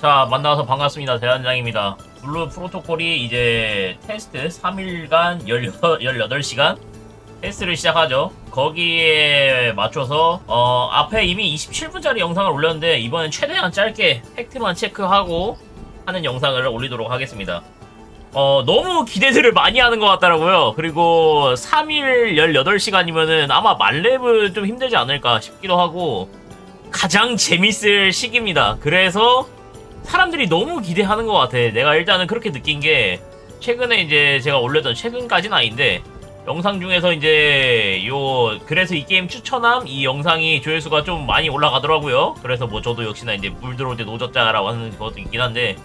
자, 만나서 반갑습니다. 대단장입니다. 블루 프로토콜이 이제 테스트 3일간 18, 18 시간 테스트를 시작하죠. 거기에 맞춰서 어, 앞에 이미 27분짜리 영상을 올렸는데 이번엔 최대한 짧게 팩트만 체크하고 하는 영상을 올리도록 하겠습니다. 어, 너무 기대들을 많이 하는 것 같더라고요. 그리고 3일 18시간이면은 아마 만렙은 좀 힘들지 않을까 싶기도 하고 가장 재밌을 시기입니다. 그래서 사람들이 너무 기대하는 것 같아. 내가 일단은 그렇게 느낀 게 최근에 이제 제가 올렸던 최근까지는 아닌데 영상 중에서 이제 요 그래서 이 게임 추천함 이 영상이 조회수가 좀 많이 올라가더라고요. 그래서 뭐 저도 역시나 이제 물 들어올 때 노졌자라고 하는 것도 있긴 한데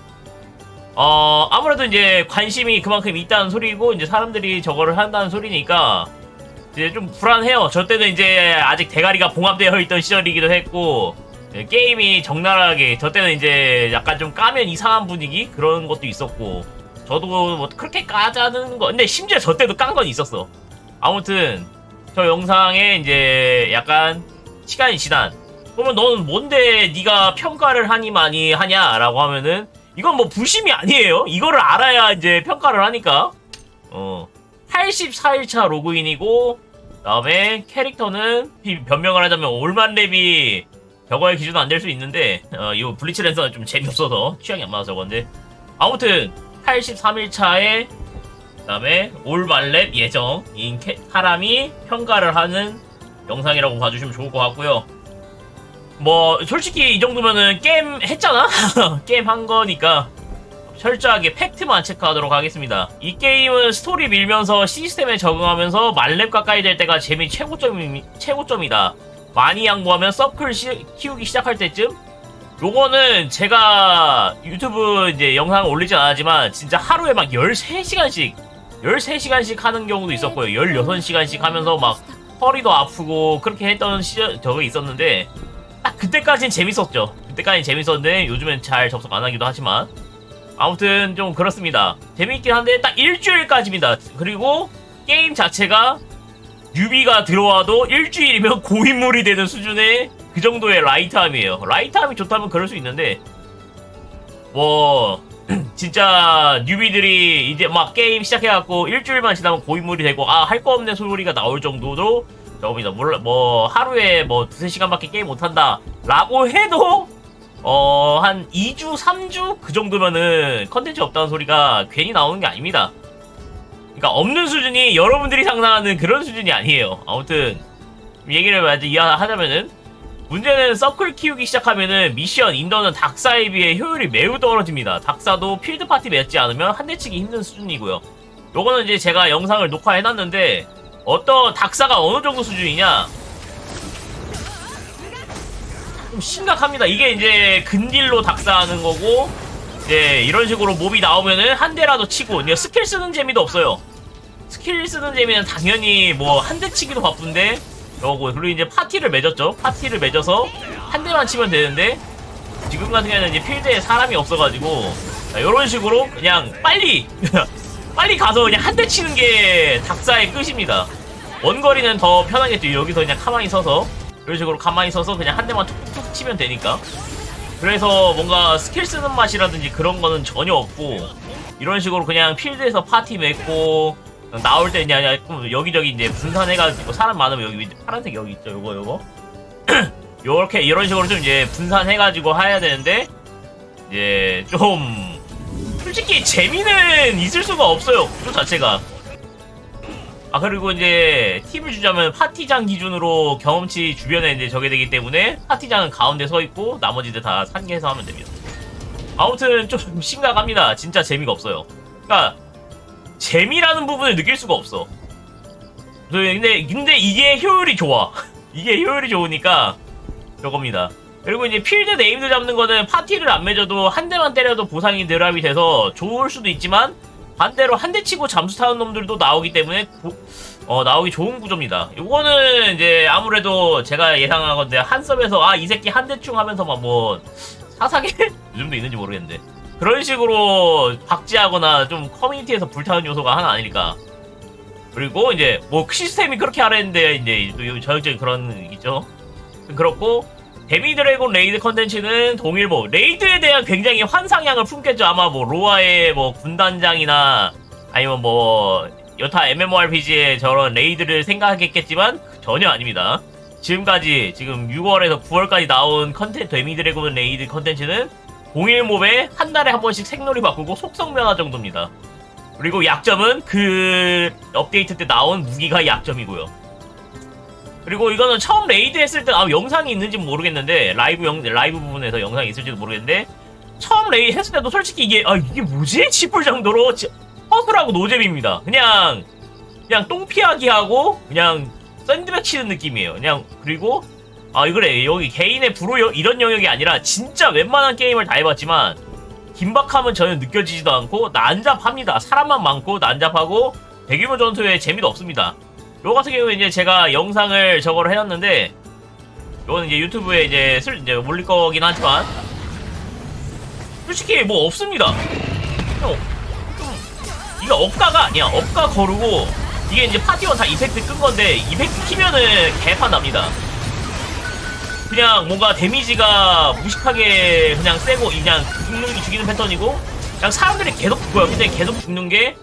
어 아무래도 이제 관심이 그만큼 있다는 소리고 이제 사람들이 저거를 한다는 소리니까 이제 좀 불안해요. 저 때는 이제 아직 대가리가 봉합되어 있던 시절이기도 했고 예, 게임이 적나라하게 저 때는 이제 약간 좀 까면 이상한 분위기 그런 것도 있었고 저도 뭐 그렇게 까자는 거 근데 심지어 저 때도 깐 건 있었어. 아무튼 저 영상에 이제 약간 시간이 지난 그러면 너는 뭔데 네가 평가를 하니 많이 하냐라고 하면은 이건 뭐 부심이 아니에요. 이거를 알아야 이제 평가를 하니까 어 84일차 로그인이고 그다음에 캐릭터는 비- 변명을 하자면 올만 랩이 저거의 기준은 안 될 수 있는데 어, 이 블리츠 랜서는 좀 재미없어서 취향이 안 맞아서 저건데 아무튼 83일차에 그다음에 올만랩 예정인 캐- 사람이 평가를 하는 영상이라고 봐주시면 좋을 것 같고요. 뭐 솔직히 이 정도면은 게임 했잖아 게임 한 거니까 철저하게 팩트만 체크하도록 하겠습니다. 이 게임은 스토리 밀면서 시스템에 적응하면서 만렙 가까이 될 때가 재미 최고점이, 최고점이다. 많이 양보하면 서클 시- 키우기 시작할 때쯤 요거는 제가 유튜브 이제 영상 올리진 않았지만 진짜 하루에 막 13시간씩 13시간씩 하는 경우도 있었고요. 16시간씩 하면서 막 허리도 아프고 그렇게 했던 시절 저거 있었는데 딱 그때까진 재밌었죠. 그때까진 재밌었는데 요즘엔 잘 접속 안 하기도 하지만 아무튼 좀 그렇습니다. 재밌긴 한데 딱 일주일까지입니다. 그리고 게임 자체가 뉴비가 들어와도 일주일이면 고인물이 되는 수준의 그 정도의 라이트함이에요. 라이트함이 좋다면 그럴 수 있는데 뭐 진짜 뉴비들이 이제 막 게임 시작해갖고 일주일만 지나면 고인물이 되고 아 할 거 없는 소리가 나올 정도로 저겁니다. 몰라 뭐 하루에 뭐 두세 시간밖에 게임 못한다 라고 해도 어, 한 2주, 3주? 그 정도면은 컨텐츠 없다는 소리가 괜히 나오는 게 아닙니다. 그러니까 없는 수준이 여러분들이 상상하는 그런 수준이 아니에요. 아무튼, 얘기를 먼저 이해하자면은, 문제는 서클 키우기 시작하면은 미션, 인더는 닥사에 비해 효율이 매우 떨어집니다. 닥사도 필드 파티 맺지 않으면 한 대 치기 힘든 수준이고요. 요거는 이제 제가 영상을 녹화해놨는데, 어떤 닥사가 어느 정도 수준이냐, 좀 심각합니다. 이게 이제 근딜로 닥사하는 거고 이제 이런 식으로 몹이 나오면은 한 대라도 치고 스킬 쓰는 재미도 없어요. 스킬 쓰는 재미는 당연히 뭐 한 대 치기도 바쁜데 요거 그리고 이제 파티를 맺었죠. 파티를 맺어서 한 대만 치면 되는데 지금 같은 경우에는 이제 필드에 사람이 없어가지고 이런 식으로 그냥 빨리 빨리 가서 그냥 한 대 치는 게 닥사의 끝입니다. 원거리는 더 편하겠죠. 여기서 그냥 가만히 서서 이런 식으로 가만히 서서 그냥 한 대만 툭툭 치면 되니까. 그래서 뭔가 스킬 쓰는 맛이라든지 그런 거는 전혀 없고 이런 식으로 그냥 필드에서 파티 맺고 나올 때 그냥 그냥 여기저기 이제 분산해가지고 사람 많으면 여기 파란색 여기 있죠. 요거 요거. 요렇게 이런 식으로 좀 이제 분산해가지고 해야 되는데 이제 좀 솔직히 재미는 있을 수가 없어요. 구조 자체가. 아 그리고 이제 팁을 주자면 파티장 기준으로 경험치 주변에 이제 적게 되기 때문에 파티장은 가운데 서 있고 나머지들 다 산계해서 하면 됩니다. 아무튼 좀 심각합니다. 진짜 재미가 없어요. 그러니까 재미라는 부분을 느낄 수가 없어. 근데 근데 이게 효율이 좋아. 이게 효율이 좋으니까 저겁니다. 그리고 이제 필드 네임드 잡는 거는 파티를 안 맺어도 한 대만 때려도 보상이 드랍이 돼서 좋을 수도 있지만 반대로 한 대 치고 잠수 타는 놈들도 나오기 때문에 고- 어, 나오기 좋은 구조입니다. 요거는 이제 아무래도 제가 예상한 건데 한 섭에서 아 이 새끼 한 대충 하면서 막 뭐 사사계 요즘도 있는지 모르겠는데 그런 식으로 박제하거나 좀 커뮤니티에서 불타는 요소가 하나 아닐까. 그리고 이제 뭐 시스템이 그렇게 하라는데 이제 또 전형적인 그런 있죠. 그렇고 데미 드래곤 레이드 컨텐츠는 동일보 레이드에 대한 굉장히 환상향을 품겠죠 아마 뭐 로아의 뭐 군단장이나 아니면 뭐 여타 MMORPG의 저런 레이드를 생각했겠지만 전혀 아닙니다 지금까지 지금 6월에서 9월까지 나온 컨텐 데미 드래곤 레이드 컨텐츠는 동일몹에 한 달에 한 번씩 색놀이 바꾸고 속성 변화 정도입니다 그리고 약점은 그 업데이트 때 나온 무기가 약점이고요 그리고 이거는 처음 레이드 했을 때 아, 영상이 있는지 모르겠는데 라이브 영 라이브 부분에서 영상이 있을지도 모르겠는데 처음 레이드 했을 때도 솔직히 이게 아 이게 뭐지 싶을 정도로 지- 허술하고 노잼입니다. 그냥 그냥 똥 피하기 하고 그냥 샌드백 치는 느낌이에요. 그냥 그리고 아 이거래 여기 개인의 불호 여- 이런 영역이 아니라 진짜 웬만한 게임을 다 해봤지만 긴박함은 전혀 느껴지지도 않고 난잡합니다. 사람만 많고 난잡하고 대규모 전투에 재미도 없습니다. 요 같은 경우에 이제 제가 영상을 저거를 해놨는데 요거는 이제 유튜브에 이제 슬 이제 올릴 거긴 하지만 솔직히 뭐 없습니다. 좀, 좀 이게 억가가 아니야. 억가 거르고 이게 이제 파티원 다 이펙트 끈 건데 이펙트 키면은 개판 납니다. 그냥 뭔가 데미지가 무식하게 그냥 세고 그냥 죽는 게 죽이는 패턴이고 그냥 사람들이 계속 죽어요. 근데 계속 죽는 게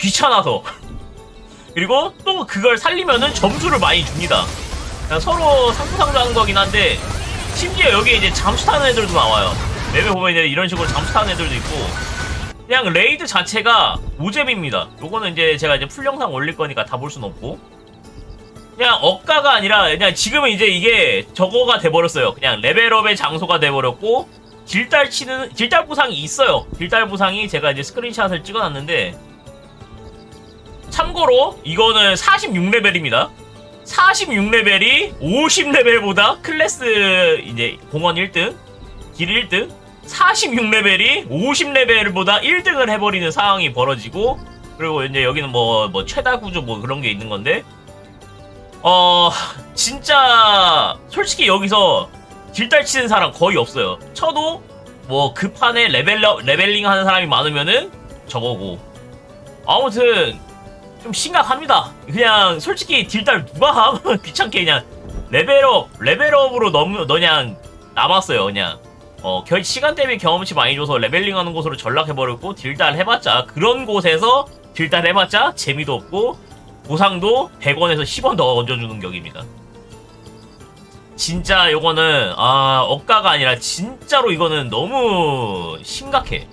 귀찮아서 그리고 또 그걸 살리면은 점수를 많이 줍니다. 그냥 서로 상부상조하는 거긴 한데 심지어 여기에 이제 잠수 타는 애들도 나와요. 맵에 보면 이런 식으로 잠수 타는 애들도 있고 그냥 레이드 자체가 오잼입니다. 요거는 이제 제가 이제 풀 영상 올릴 거니까 다볼순 없고 그냥 억가가 아니라 그냥 지금은 이제 이게 저거가 돼버렸어요. 그냥 레벨업의 장소가 돼버렸고 딜달 치는 딜달 부상이 있어요. 딜달 부상이 제가 이제 스크린샷을 찍어놨는데 참고로 이거는 46레벨입니다. 46레벨이 50레벨보다 클래스 이제 공원 1등, 길 1등, 46레벨이 50레벨보다 1등을 해버리는 상황이 벌어지고 그리고 이제 여기는 뭐, 뭐 최다 구조 뭐 그런 게 있는 건데 어 진짜 솔직히 여기서 딜달 치는 사람 거의 없어요. 쳐도 뭐 급한에 레벨 레벨링 하는 사람이 많으면은 저거고 아무튼 좀 심각합니다. 그냥 솔직히 딜달 누가 하면 귀찮게 그냥 레벨업 레벨업으로 너무 그냥 남았어요. 그냥 어 결, 시간 대비 경험치 많이 줘서 레벨링 하는 곳으로 전락해버렸고 딜달 해봤자 그런 곳에서 딜달 해봤자 재미도 없고 보상도 100원에서 10원 더 얹어주는 격입니다. 진짜 요거는 아 억가가 아니라 진짜로 이거는 너무 심각해.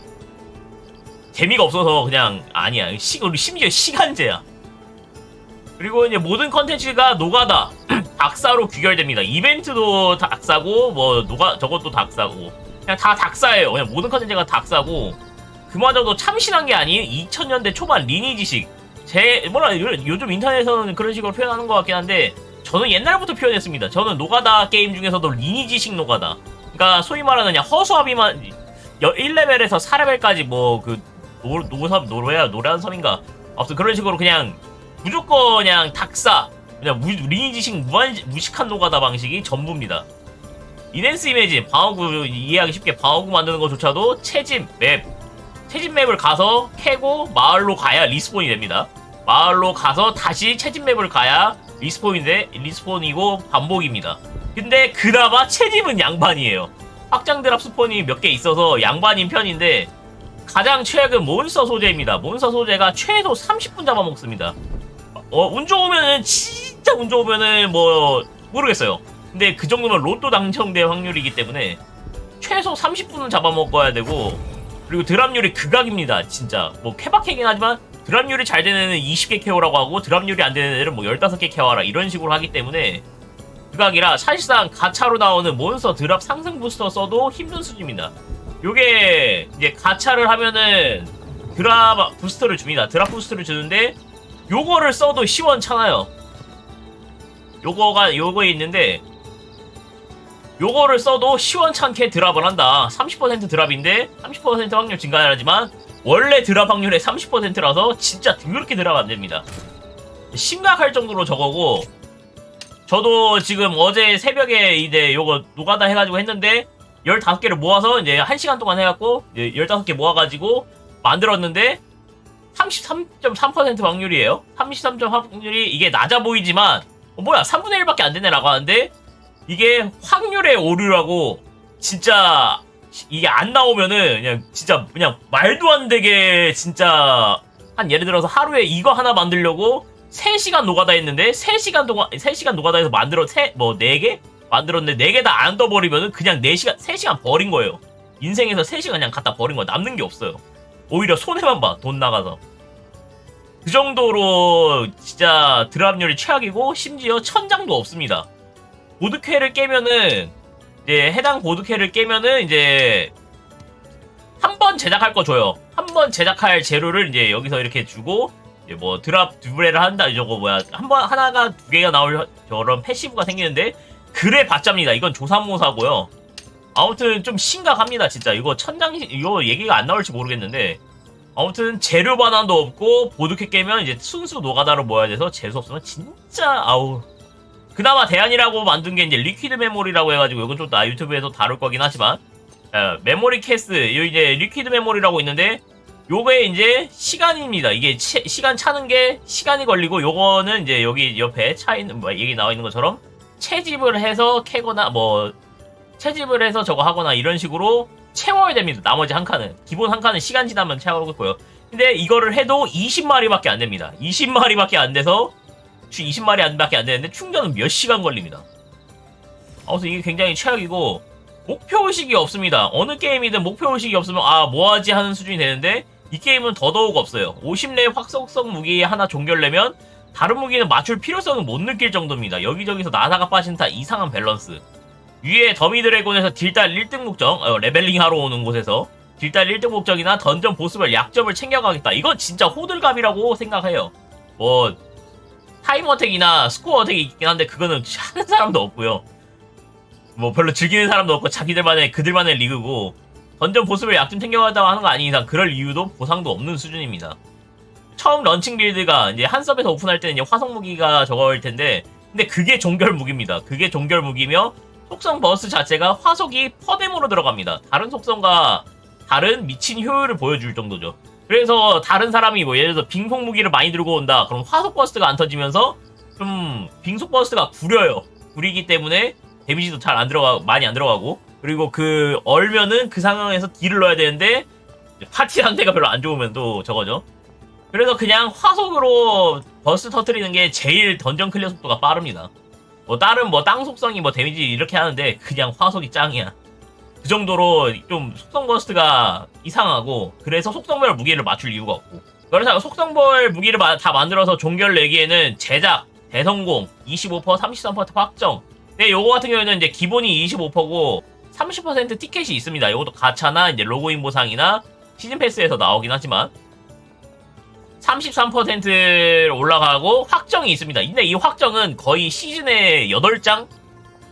재미가 없어서 그냥 아니야. 시, 심지어 시간제야. 그리고 이제 모든 컨텐츠가 노가다 닥사로 귀결됩니다. 이벤트도 닥사고 뭐 노가 저것도 닥사고 그냥 다 닥사예요. 그냥 모든 컨텐츠가 닥사고 그마저도 참신한 게 아닌 2000년대 초반 리니지식 제 뭐라 요- 요즘 인터넷에서는 그런 식으로 표현하는 것 같긴 한데 저는 옛날부터 표현했습니다. 저는 노가다 게임 중에서도 리니지식 노가다. 그러니까 소위 말하는 허수아비만 1레벨에서 4레벨까지 뭐 그 노섬 노래야 노래한 섬인가 아무튼 그런 식으로 그냥 무조건 그냥 닥사 그냥 무, 리니지식 무한 무식한 노가다 방식이 전부입니다. 이넨스 이미지 방어구 이해하기 쉽게 방어구 만드는 것조차도 채집 맵 채집 맵을 가서 캐고 마을로 가야 리스폰이 됩니다. 마을로 가서 다시 채집 맵을 가야 리스폰인데 리스폰이고 반복입니다. 근데 그나마 채집은 양반이에요. 확장 드랍 스폰이 몇 개 있어서 양반인 편인데 가장 최악은 몬스터 소재입니다. 몬스터 소재가 최소 30분 잡아먹습니다. 어, 운 좋으면은, 진짜 운 좋으면은, 뭐, 모르겠어요. 근데 그 정도면 로또 당첨될 확률이기 때문에, 최소 30분은 잡아먹어야 되고, 그리고 드랍률이 극악입니다. 진짜. 뭐, 케바케긴 하지만, 드랍률이 잘 되는 애는 20개 캐오라고 하고, 드랍률이 안 되는 애는 뭐 15개 캐와라. 이런 식으로 하기 때문에, 극악이라 사실상 가차로 나오는 몬스터 드랍 상승 부스터 써도 힘든 수준입니다. 요게 이제 가차를 하면은 드랍 부스터를 줍니다. 드랍 부스터를 주는데 요거를 써도 시원찮아요. 요거가 요거에 있는데 요거를 써도 시원찮게 드랍을 한다. 30% 드랍인데 30% 확률 증가하지만 원래 드랍 확률의 30%라서 진짜 드럽게 드랍 안 됩니다. 심각할 정도로 저거고 저도 지금 어제 새벽에 이제 요거 노가다 해가지고 했는데 15개를 모아서 이제 1시간 동안 해갖고 이제 15개 모아가지고 만들었는데 33.3% 확률이에요. 33.3% 확률이 이게 낮아 보이지만 어, 뭐야 3분의 1밖에 안 되네라고 하는데 이게 확률의 오류라고 진짜 이게 안 나오면은 그냥 진짜 그냥 말도 안 되게 진짜 한 예를 들어서 하루에 이거 하나 만들려고 3시간 노가다 했는데 3시간 동안 3시간 노가다해서 만들어 세뭐 4개 만들었는데 4개 다 안 떠버리면은 그냥 4시간 3시간 버린 거예요. 인생에서 3시간 그냥 갖다 버린 거야. 남는 게 없어요. 오히려 손해만 봐. 돈 나가서. 그 정도로 진짜 드랍률이 최악이고 심지어 천장도 없습니다. 보드캐를 깨면은 이제 해당 보드캐를 깨면은 이제 한 번 제작할 거 줘요. 한 번 제작할 재료를 이제 여기서 이렇게 주고 이제 뭐 드랍 두브레를 한다 저거 뭐야 한 번 하나가 두 개가 나올 저런 패시브가 생기는데 그래 봤자입니다. 이건 조삼모사고요. 아무튼 좀 심각합니다 진짜 이거 천장 이거 얘기가 안 나올지 모르겠는데 아무튼 재료 반환도 없고 보드캐 깨면 이제 순수 노가다로 모아야 돼서 재수 없으면 진짜 아우 그나마 대안이라고 만든 게 이제 리퀴드 메모리라고 해가지고 이건 좀 나 유튜브에서 다룰 거긴 하지만 어, 메모리 캐스 요 이제 리퀴드 메모리라고 있는데 요게 이제 시간입니다 이게 치- 시간 차는 게 시간이 걸리고 요거는 이제 여기 옆에 차 있는 뭐 얘기 나와 있는 것처럼 채집을 해서 캐거나 뭐 채집을 해서 저거 하거나 이런 식으로 채워야 됩니다. 나머지 한 칸은 기본 한 칸은 시간 지나면 채워놓고요. 근데 이거를 해도 20마리밖에 안 됩니다. 20마리밖에 안 돼서 20마리 안밖에 안 되는데 충전은 몇 시간 걸립니다. 아무튼 이게 굉장히 최악이고 목표 의식이 없습니다. 어느 게임이든 목표 의식이 없으면 아 뭐하지 하는 수준이 되는데 이 게임은 더더욱 없어요. 50렙 확속성 무기 하나 종결내면 다른 무기는 맞출 필요성을 못 느낄 정도입니다. 여기저기서 나사가 빠진 다 이상한 밸런스. 위에 더미 드래곤에서 딜달 1등 목적, 어, 레벨링 하러 오는 곳에서 딜달 1등 목적이나 던전 보스별 약점을 챙겨가겠다. 이건 진짜 호들갑이라고 생각해요. 뭐, 타임 어택이나 스코어 어택이 있긴 한데 그거는 하는 사람도 없고요. 뭐 별로 즐기는 사람도 없고 자기들만의 그들만의 리그고 던전 보스별 약점 챙겨가자고 하는 거 아닌 이상 그럴 이유도 보상도 없는 수준입니다. 처음 런칭 빌드가 이제 한 섭에서 오픈할 때는 이제 화성 무기가 저거일 텐데 근데 그게 종결 무기입니다. 그게 종결 무기며 속성 버스 자체가 화속이 퍼뎀으로 들어갑니다. 다른 속성과 다른 미친 효율을 보여줄 정도죠. 그래서 다른 사람이 뭐 예를 들어서 빙속 무기를 많이 들고 온다. 그럼 화속 버스트가 안 터지면서 좀 빙속 버스트가 구려요. 구리기 때문에 데미지도 잘 안 들어가 많이 안 들어가고 그리고 그 얼면은 그 상황에서 딜을 넣어야 되는데 파티 상태가 별로 안 좋으면 또 저거죠. 그래서 그냥 화속으로 버스 터트리는 게 제일 던전 클리어 속도가 빠릅니다. 뭐 다른 뭐 땅 속성이 뭐 데미지 이렇게 하는데 그냥 화속이 짱이야. 그 정도로 좀 속성 버스트가 이상하고 그래서 속성별 무기를 맞출 이유가 없고 그래서 속성별 무기를 마- 다 만들어서 종결 내기에는 제작, 대성공, 25%, 33% 확정 근데 요거 같은 경우에는 이제 기본이 25%고 30% 티켓이 있습니다. 요것도 가차나 이제 로그인 보상이나 시즌 패스에서 나오긴 하지만 33% 올라가고 확정이 있습니다. 근데 이 확정은 거의 시즌에 8장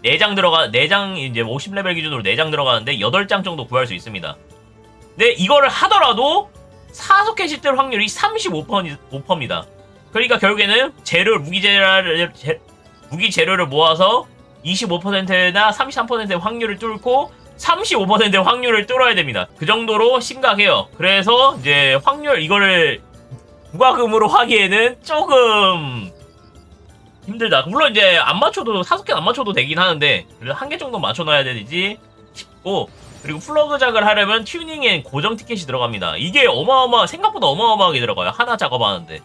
4장 들어가 4장 이제 50레벨 기준으로 4장 들어가는데 8장 정도 구할 수 있습니다. 근데 이거를 하더라도 사소캐시 뜰 확률이 35%입니다. 그러니까 결국에는 재료 무기 재료를 재- 무기 재료를 모아서 25%나 33%의 확률을 뚫고 35%의 확률을 뚫어야 됩니다. 그 정도로 심각해요. 그래서 이제 확률 이거를 부가금으로 하기에는 조금 힘들다. 물론 이제 안 맞춰도 사소캔 안 맞춰도 되긴 하는데 그래도 한 개 정도 맞춰놔야 되지 싶고 그리고 플러그 작을 하려면 튜닝엔 고정 티켓이 들어갑니다. 이게 어마어마 생각보다 어마어마하게 들어가요. 하나 작업하는데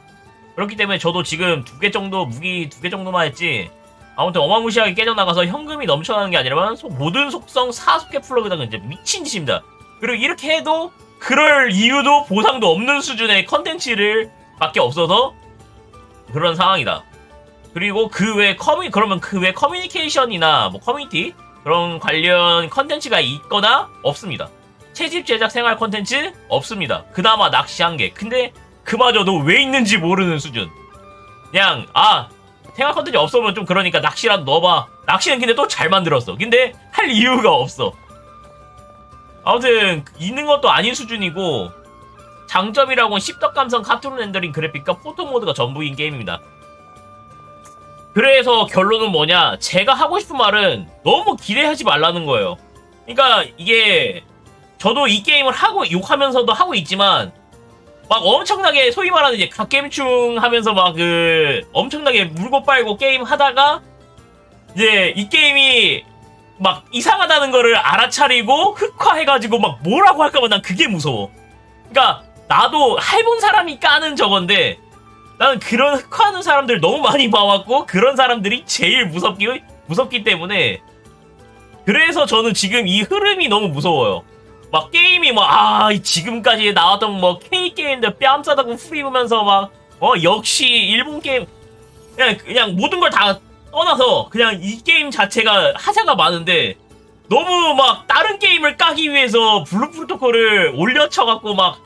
그렇기 때문에 저도 지금 두 개 정도 무기 두 개 정도만 했지 아무튼 어마무시하게 깨져나가서 현금이 넘쳐나는 게 아니라 소- 모든 속성 사속개 플러그작은 이제 미친 짓입니다. 그리고 이렇게 해도 그럴 이유도 보상도 없는 수준의 컨텐츠를 밖에 없어서 그런 상황이다. 그리고 그 외 커뮤 그러면 그 외 커뮤니케이션이나 뭐 커뮤니티 그런 관련 컨텐츠가 있거나 없습니다. 채집 제작 생활 컨텐츠 없습니다. 그나마 낚시 한 개. 근데 그마저도 왜 있는지 모르는 수준. 그냥 아 생활 컨텐츠 없으면 좀 그러니까 낚시라도 넣어봐. 낚시는 근데 또 잘 만들었어. 근데 할 이유가 없어. 아무튼 있는 것도 아닌 수준이고 장점이라고는 씹덕 감성 카툰 렌더링 그래픽과 포토 모드가 전부인 게임입니다. 그래서 결론은 뭐냐? 제가 하고 싶은 말은 너무 기대하지 말라는 거예요. 그러니까 이게 저도 이 게임을 하고 욕하면서도 하고 있지만 막 엄청나게 소위 말하는 이제 갓겜충 하면서 막 그 엄청나게 물고 빨고 게임 하다가 이제 이 게임이 막 이상하다는 거를 알아차리고 흑화해가지고 막 뭐라고 할까봐 난 그게 무서워. 그러니까 나도 해본 사람이 까는 저건데 나는 그런 흑화하는 사람들 너무 많이 봐왔고 그런 사람들이 제일 무섭기 무섭기 때문에 그래서 저는 지금 이 흐름이 너무 무서워요. 막 게임이 막아 지금까지 나왔던 뭐 K 게임들 뺨 싸다고 후리면서 막 어 역시 일본 게임 그냥 그냥 모든 걸 다 떠나서 그냥 이 게임 자체가 하자가 많은데 너무 막 다른 게임을 까기 위해서 블루 프로토콜을 올려쳐갖고 막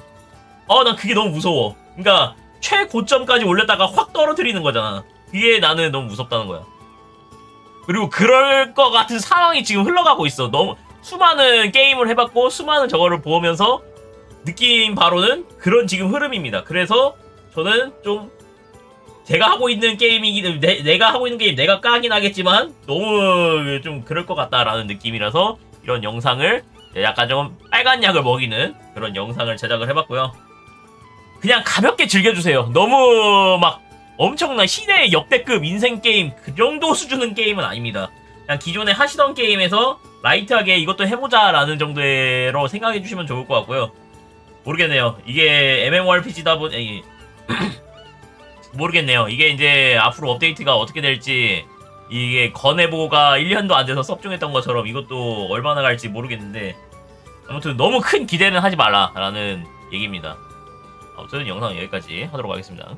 어 난 그게 너무 무서워. 그러니까 최고점까지 올렸다가 확 떨어뜨리는 거잖아. 그게 나는 너무 무섭다는 거야. 그리고 그럴 것 같은 상황이 지금 흘러가고 있어. 너무 수많은 게임을 해봤고 수많은 저거를 보면서 느낀 바로는 그런 지금 흐름입니다. 그래서 저는 좀 제가 하고 있는 게임이기 내, 내가 하고 있는 게임 내가 까긴 하겠지만 너무 좀 그럴 것 같다라는 느낌이라서 이런 영상을 약간 좀 빨간 약을 먹이는 그런 영상을 제작을 해봤고요. 그냥 가볍게 즐겨주세요. 너무 막 엄청난 시대의 역대급 인생 게임 그 정도 수준의 게임은 아닙니다. 그냥 기존에 하시던 게임에서 라이트하게 이것도 해보자라는 정도로 생각해 주시면 좋을 것 같고요. 모르겠네요. 이게 MMORPG다 보니 모르겠네요. 이게 이제 앞으로 업데이트가 어떻게 될지 이게 건해보가 1년도 안 돼서 섭중했던 것처럼 이것도 얼마나 갈지 모르겠는데 아무튼 너무 큰 기대는 하지 말라라는 얘기입니다. 아무튼 영상 여기까지 하도록 하겠습니다.